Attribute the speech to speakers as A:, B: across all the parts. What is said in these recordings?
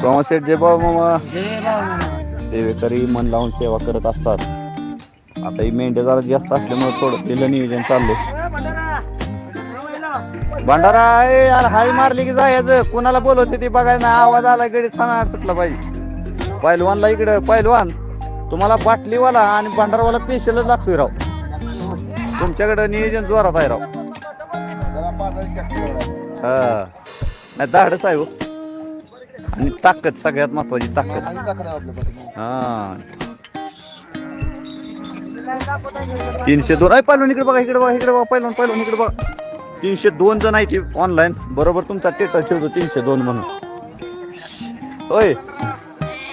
A: सोमाशेठ जे बाबा मामा. सेवेकरी मन लावून सेवा करत असतात. आता ही मेंढ्या जरा जास्त असल्यामुळे थोडं पहिलं नियोजन चाललंय. भंडारा ए यार हाय मारली की जायचं कुणाला बोलवते ती बघायला ना आवाज आला गडीत सणाट सुटला पाहिजे पहिलवानला इकडं पहिलवान तुम्हाला बाटलीवाला आणि भंडारवाला पेशलच लागतोय राव. तुमच्याकडं नियोजन जोरात आहे राव. हा. नाही धाडस आहे हो. आणि ताकद सगळ्यात महत्वाची ताकद. हा. तीनशे दोन. आहे पहिलं इकडे बघा इकडे बघा इकडे बघा पहिलवान पहिलवान इकडे बघा. तीनशे दोन जण आहे ती ऑनलाईन बरोबर तुमचा टेटर ठेवतो तीनशे दोन म्हणून. होय.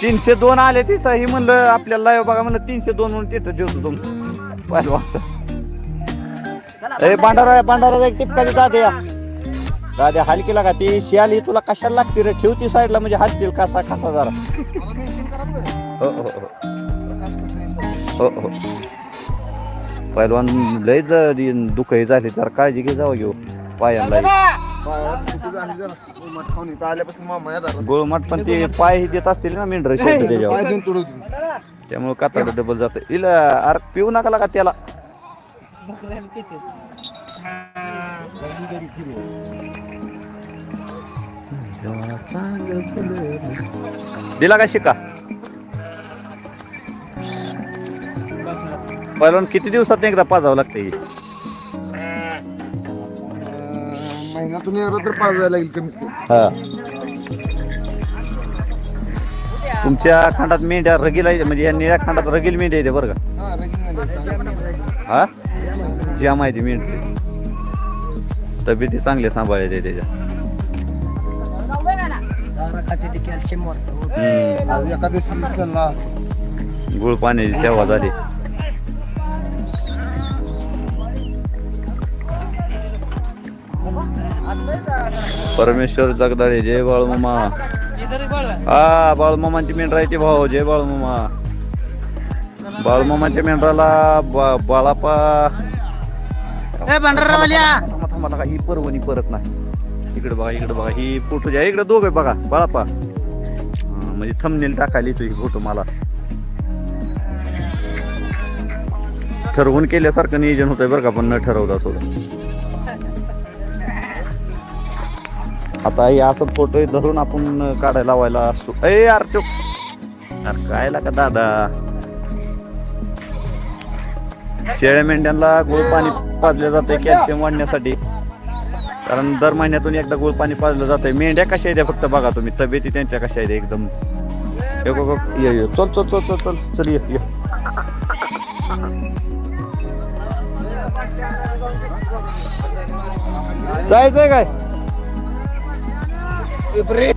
A: तीनशे दोन आले ती ही म्हणलं आपल्याला लाईव्ह बघा म्हणलं तीनशे दोन म्हणून टेटर ठेवतो तुमचं. पहिलवान अरे भांडारा भांडारा एक टिपका दे दाद्या दाद्या हलकीला का ती. शियाली तुला कशाला लागते रे? ठेवती साईडला म्हणजे हसतील कसा कसा जरा हो. हो हो. हो हो. हो, हो. पहिलवान लय दुःख हे झाले तर काळजी घे जावं घेऊ. पायांना गोळमट पण ते पाय देत असतील ना मेंढर त्याच्यावर. त्यामुळे कातड डबल जात. इला अरे पिऊ नका का त्याला. दिला का शिका पहिलवान किती दिवसात एकदा पाजावं लागतं हे?
B: महिन्यातून एकदा तर पाजायला लागेल कमीत कमी.
A: हा. तुमच्या खंडात मेंढ्या रगील आहे म्हणजे या निळ्या खंडात रगील मेंढ्या येते बरं का?
B: हा रगील
A: हा? ज्या माहिती मेंढते तब्येती चांगले सांभाळायचे त्याच्या.
C: कॅल्शियम
A: हम्म.
B: एखाद्या सल्ला
A: गुळ पाण्याची सेवा झाली. परमेश्वर जगदाळे जय बाळमामा हा बाळमामांची मेंढरा आहे ती भाऊ जय बाळमामा बाळमामाच्या मेंढराला बाळापा थांबा नका ही परवणी परत नाही इकडे बघा इकडे बघा ही फोटो ज्या इकडे दोघं बघा बाळापा हा, म्हणजे थंबनेल टाकायला येतो ही फोटो मला ठरवून केल्यासारखं नियोजन होतंय बरं का पण न ठरवता सुद्धा आता हे असं फोटो धरून आपण काढायला लावायला असतो. ए यार तो अरे काय का दादा? शेळ्या मेंढ्यांना गोड पाणी पाजलं जाते कॅल्शियम वाढण्यासाठी. कारण दर महिन्यातून एकदा गोळ पाणी पाजलं जातंय. मेंढ्या कशा आहेत फक्त बघा तुम्ही. तब्येती त्यांच्या कशा आहेत एकदम. ये ये. चल चल चल चल चल. चल ये ये. जायचंय काय? गुळ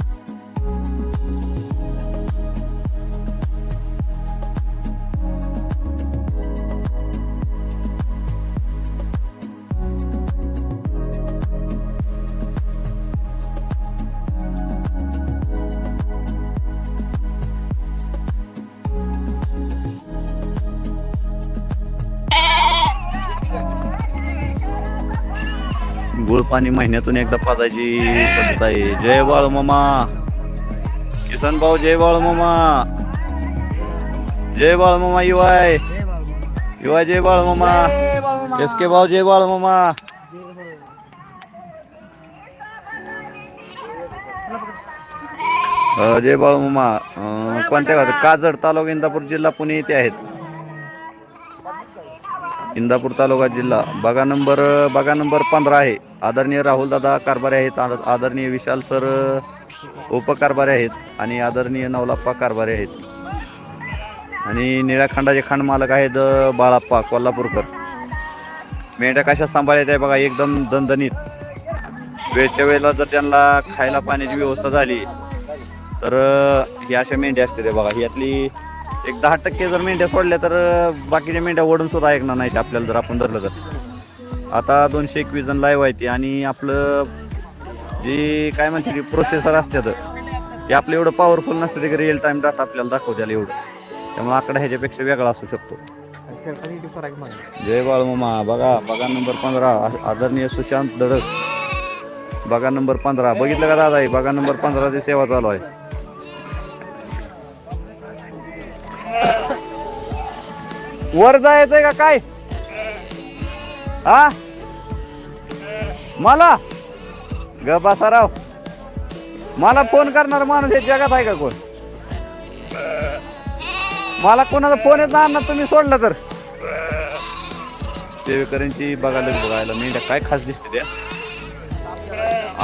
A: पाणी महिन्यातून एकदा पाजायची पद्धत आहे. जय बाळ मामा. किसन भाऊ जय बाळ मामा. जय बाळ मामा युवाय. युवा जय बाळ मामा. एस के भाऊ जय बाळ मामा. जय बाळ मामा. कोणत्या काजड तालुका इंदापूर जिल्हा पुणे येथे आहेत. इंदापूर तालुका जिल्हा. बघा नंबर बघा नंबर पंधरा आहे. आदरणीय राहुल दादा कारभारी आहेत. आद- आदरणीय विशाल सर उपकारभारी आहेत. आणि आदरणीय नवलाप्पा कारभारी आहेत. आणि निळ्या खंडाचे खंड मालक आहेत बाळाप्पा कोल्हापूरकर. मेंढ्या कशा सांभाळायच्या आहे बघा एकदम दणदणीत. वेळच्या वेळेला जर त्यांना खायला पाण्याची व्यवस्था झाली तर ही अशा मेंढ्या असते ते बघा. यातली एक दहा टक्के जर मेंढ्या सोडल्या तर बाकीच्या मेंढ्या ओढून सुद्धा ऐकणार नाहीत आपल्याला जर आपण धरलं तर. आता दोनशे एकवीस जण लाईव्ह आहे ती आणि आपलं जी काय म्हणते ती प्रोसेसर असतात ते आपलं एवढं पॉवरफुल नसतं ते रिअल टाइम डाटा आपल्याला दाखवत्याला एवढं. त्यामुळे आकडा ह्याच्यापेक्षा वेगळा असू शकतो. जय बाळमामा बघा बघा नंबर पंधरा. आदरणीय सुशांत दडस बघा नंबर पंधरा. बघितलं का दादा हे बघा नंबर पंधराची सेवा चालू आहे. वर जायचंय का काय? हा? मला? ग बसाराव मला फोन करणार माणूस हे जगात आहे का कोण? मला कोणाचा फोन येत नाही ना तुम्ही सोडला तर. सेवेकरांची बघायला बघायला मी काय खास दिसते त्या?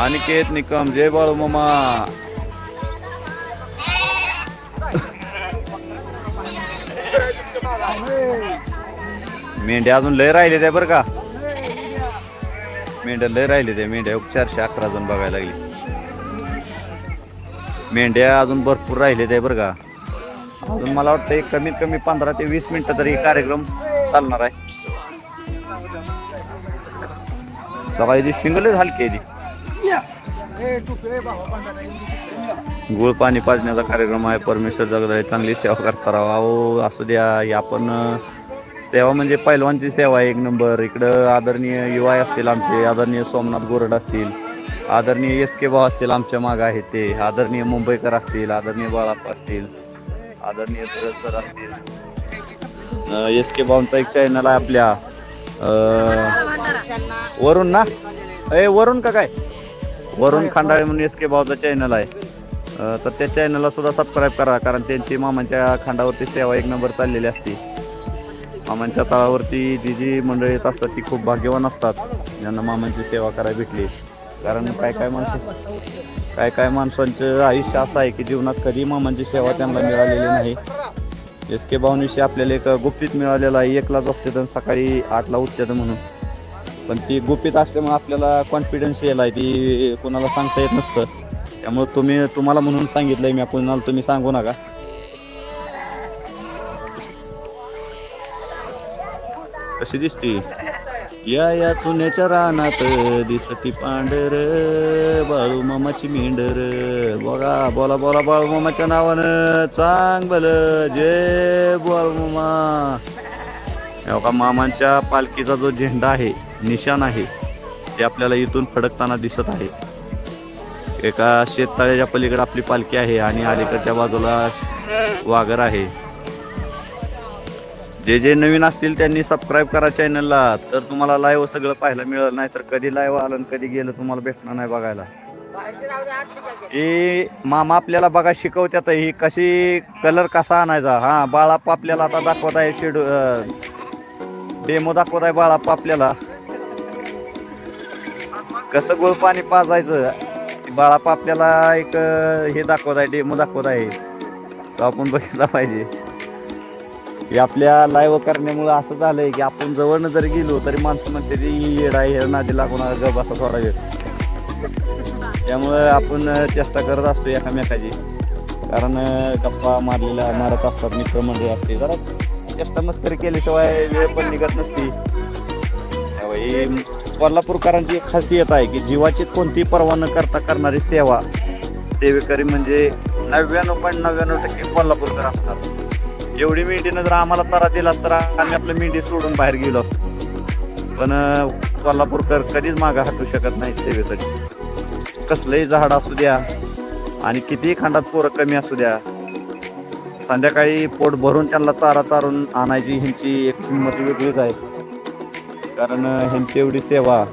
A: अनिकेत निकम जय बाळू मामा. मेंढ्या अजून लय राहिले त्या बरं का. मेंढ्या लय राहिले त्या मेंढ्या चारशे अकरा जण बघायला लागली. मेंढ्या अजून भरपूर राहिले त्या बरं का. अजून मला वाटतं एक कमीत कमी पंधरा ते वीस मिनिटं तरी कार्यक्रम चालणार आहे. सकाळी शिंगलच हलकी आहे ती. गुळ पाणी पाजण्याचा कार्यक्रम आहे. परमेश्वर जगदा चांगली सेवा करता राहा. अहो असू द्या आपण सेवा म्हणजे पैलवानची सेवा आहे एक नंबर. इकडं आदरणीय युवाय असतील आमचे आदरणीय सोमनाथ गोरड असतील आदरणीय एस के भाऊ असतील आमच्या मागं आहेत ते आदरणीय मुंबईकर असतील आदरणीय बाळाप्पा असतील आदरणीय सर असतील. एस के भाऊंचा एक चॅनल आहे आपल्या. वरुण वरून ना? ए वरून का काय? वरून खांडाळे म्हणून एस के भाऊचा चॅनल आहे. तर त्या चॅनलला सुद्धा सबस्क्राईब करा कारण त्यांची मामांच्या खांडावरती सेवा एक नंबर चाललेली असते. मामांच्या तळावरती जी जी मंडळी येत असतात ती खूप भाग्यवान असतात. ज्यांना मामांची सेवा करायला भेटली. कारण काय काय माणसं काय काय माणसांचं आयुष्य असं आहे की जीवनात कधी मामांची सेवा त्यांना मिळालेली नाही. एस के भाऊनिशी आपल्याला एक गुप्तीत मिळालेला आहे एकला झोपतात सकाळी आठला उठतात म्हणून. पण ती गुपित असल्यामुळे आपल्याला कॉन्फिडन्स यायला आहे ती कोणाला सांगता येत नसतं. त्यामुळे तुम्ही तुम्हाला म्हणून सांगितलंय मी कोणाला तुम्ही सांगू नका. कशी दिसती? या या चुन्याच्या रानात दिसती पांढर बाळू मामाची मेंढर. बघा बोला बोला बाळू मामाच्या नावानं चांग बल. जय बाळू मामा. बघा मामांच्या पालखीचा जो झेंडा आहे निशाण आहे ते आपल्याला इथून फडकताना दिसत आहे. एका शेततळ्याच्या पलीकडे आपली पालखी आहे आणि अलीकडच्या बाजूला वाघर आहे. जे जे नवीन असतील त्यांनी सबस्क्राईब करा चॅनलला तर तुम्हाला लाईव्ह सगळं पाहायला मिळेल नाही तर कधी लाईव्ह आलं आणि कधी गेलं तुम्हाला भेटणार नाही बघायला. हे मामा आपल्याला बघा शिकवत्यात ही कशी कलर कसा आणायचा. हा बाळाप आपल्याला आता दाखवत आहे शेडू डेमो दाखवत आहे बाळाप आपल्याला. कसं गोळ पाणी पाजायचं. बाळाप आपल्याला एक हे दाखवत आहे डेमो दाखवत आहे. तो आपण बघितला पाहिजे. हे आपल्या लाईव्ह करण्यामुळं असं झालंय की आपण जवळनं जर गेलो तरी माणसं म्हणते ती येडा हे नादी लागून गप असा थोडा वेळ. त्यामुळं आपण चेष्टा करत असतो एकामेकाची. कारण गप्पा मारलेला मारत असतात मित्रमंडळी असते. जरा चेष्टा मस्करी केल्याशिवाय वेळ पण निघत नसती. कोल्हापूरकरांची एक खासियत आहे की जीवाची कोणतीही पर्वा न करता करणारी सेवा सेवेकरी म्हणजे नव्याण्णव पॉईंट नव्याण्णव टक्के कोल्हापूरकर असतात एवढी मेंढीनं जर आम्हाला तारा दिला तर आम्ही आपलं मेंढी सोडून बाहेर गेलो असतो. पण कोल्हापूरकर कधीच मागं हटू शकत नाही सेवेसाठी. कसलंही झाड असू द्या आणि कितीही खंडात पोरं कमी असू द्या संध्याकाळी पोट भरून त्यांना चारा चारून आणायची ह्यांची एक किंमत वेगळीच आहे. कारण ह्यांची एवढी सेवा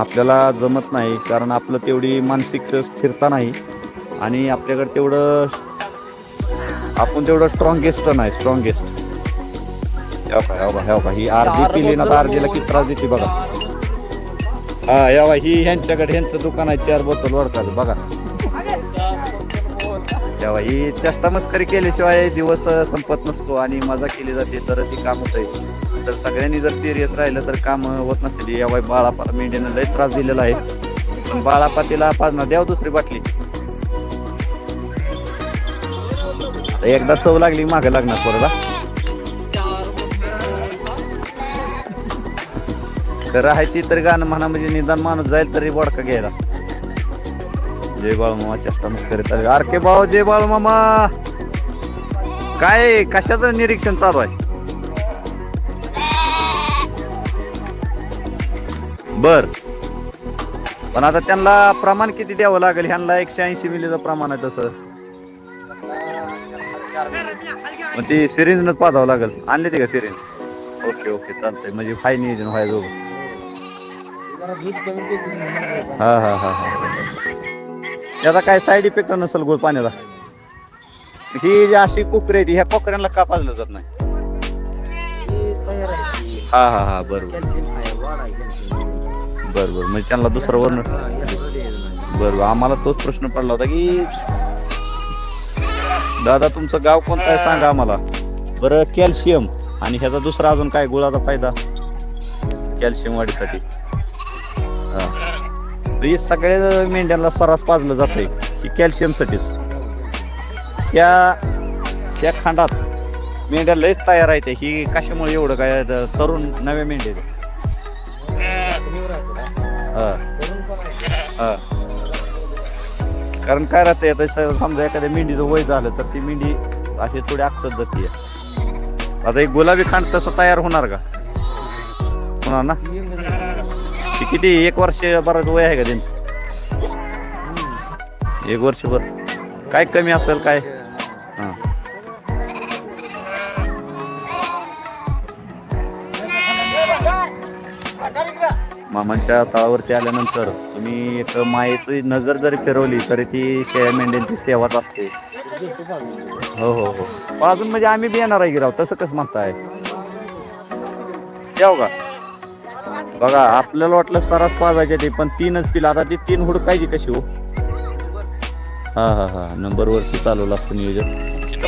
A: आपल्याला जमत नाही. कारण आपलं तेवढी मानसिक स्थिरता नाही. आणि आपल्याकडे तेवढं आपण तेवढं स्ट्रॉंगेस्ट नाही स्ट्रॉंगेस्ट हे बघा हे बघा ही अर्धी पिली ना तर अर्धीला किती त्रास देते बघा. हा या बघा ही ह्यांच्याकडे ह्यांचं दुकान आहे चार बोतल वडकाल बघा. तेव्हा ही चेष्टा मस्करी केल्याशिवाय दिवस संपत नसतो आणि मजा केली जाते तर ती काम होत जर सगळ्यांनी जर सिरियस राहिलं तर काम होत नसतील. यावाय बाळापा मेंढ्यानं लय त्रास दिलेला आहे. पण बाळापातीला पाजणार द्याव दुसरी बाटली. एकदा चव लागली मागे लागणार परत खरं आहे ती तरी गाणं म्हणा म्हणजे निदान माणूस जाईल तरी वडका घ्यायला. जय बाळूमामा चेष्टा करीत चालेल आर के भाऊ जय बाळमामा. काय कशाचं निरीक्षण चालू आहे? बर. पण आता त्यांना प्रमाण किती द्यावं लागेल? ह्यांना एकशे ऐंशी मिलीचं प्रमाण आहे तसं. मग ती सिरिंजनच पाजावं लागेल. आणले ते का सिरिंज? ओके ओके चालतंय. म्हणजे फाय नियोजन व्हाय हा हा हा हा. त्याचा काय साईड इफेक्ट नसेल गोड पाण्याला ही जी अशी कोकरी आहे ती ह्या कोकऱ्यांना का पाजलं जात नाही?
B: हा
A: हा हा बरोबर. बरं बरं. म्हणजे त्यांना दुसरं वर्ण. बरं आम्हाला तोच प्रश्न पडला होता की दादा तुमचं गाव कोणतं आहे? सांगा आम्हाला. बरं कॅल्शियम. आणि ह्याचा दुसरा अजून काय गुळाचा फायदा? कॅल्शियम वाढीसाठी. हा. सगळ्या मेंढ्यांना सरास पाजलं जातंय ही कॅल्शियमसाठीच. त्या त्या खांडात मेंढ्या लयच तयार आहेत. ही कशामुळे एवढं काय तरुण नव्या मेंढ्या हा. कारण काय राहते आता समजा एखाद्या मेंढीचं वय झालं तर ती मेंढी अशी थोडी अक्षत जाते आता एक गुलाबी खांड तसं तयार होणार का? होणार ना?
B: ती
A: ती किती एक वर्ष बराच वय आहे का त्यांचं? एक वर्षभर. काय कमी असेल काय? मामांच्या तळावरती आल्यानंतर तुम्ही एक मायेची नजर जरी फिरवली तरी ती शेळ्या मेंढ्यांची सेवाच असते. हो हो हो. पण अजून म्हणजे आम्ही बी येणार आहे गिराव तसं कसं म्हणताय? येऊ का? बघा आपल्याला वाटलं सरास पाजायचे ते पण तीनच पिला. आता ती तीन हुडकायची कशी हो? हा हा हा. नंबरवरती चालवलं असतं नियोजन.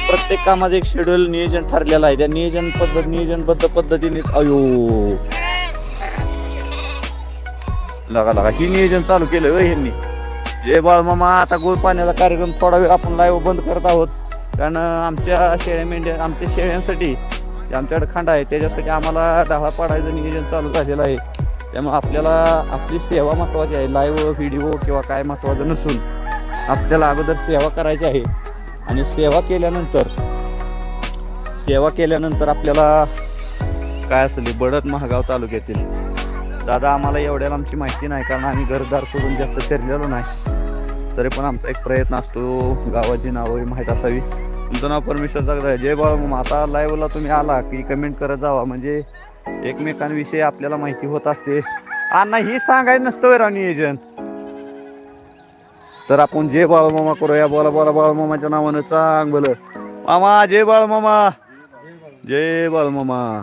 A: प्रत्येक कामाचं एक शेड्यूल नियोजन ठरलेलं आहे. त्या नियोजन पद्धत नियोजनबद्ध पद्धतीने अयो! लगा लगा. ही नियोजन चालू केलं होय ह्यांनी. जय बाळमामा आता गोळ पाण्याचा कार्यक्रम थोडा वेळ आपण लाईव्ह बंद करत आहोत. कारण आमच्या शेळ्या मेंढ्या आमच्या शेळ्यांसाठी जे आमच्याकडे खांड आहे त्याच्यासाठी आम्हाला डाळा पाडायचं नियोजन चालू झालेलं आहे. त्यामुळे आपल्याला आपली सेवा महत्त्वाची आहे. लाईव्ह व्हिडिओ किंवा काय महत्त्वाचं नसून आपल्याला अगोदर सेवा करायची आहे. आणि सेवा केल्यानंतर सेवा केल्यानंतर आपल्याला काय असेल बडत महागाव तालुक्यातील दादा आम्हाला एवढ्याला आमची माहिती नाही कारण आम्ही घरदार सोडून जास्त फिरलेलो नाही. तरी पण आमचा एक प्रयत्न असतो गावाची नावं माहीत असावी. तुमचं नाव परमेश्वर जगदा जय बाबा आता लाईव्हला तुम्ही आला की कमेंट करत जावा. म्हणजे एकमेकांविषयी आपल्याला माहिती होत असते. अण्णा ही सांगायचं नसतं राणी राव नियोजन तर आपण जय बाळमामा करूया. बोला बोला बाळमामाच्या नावानं चांग बोल मामा जय बाळमामा जय बाळमामा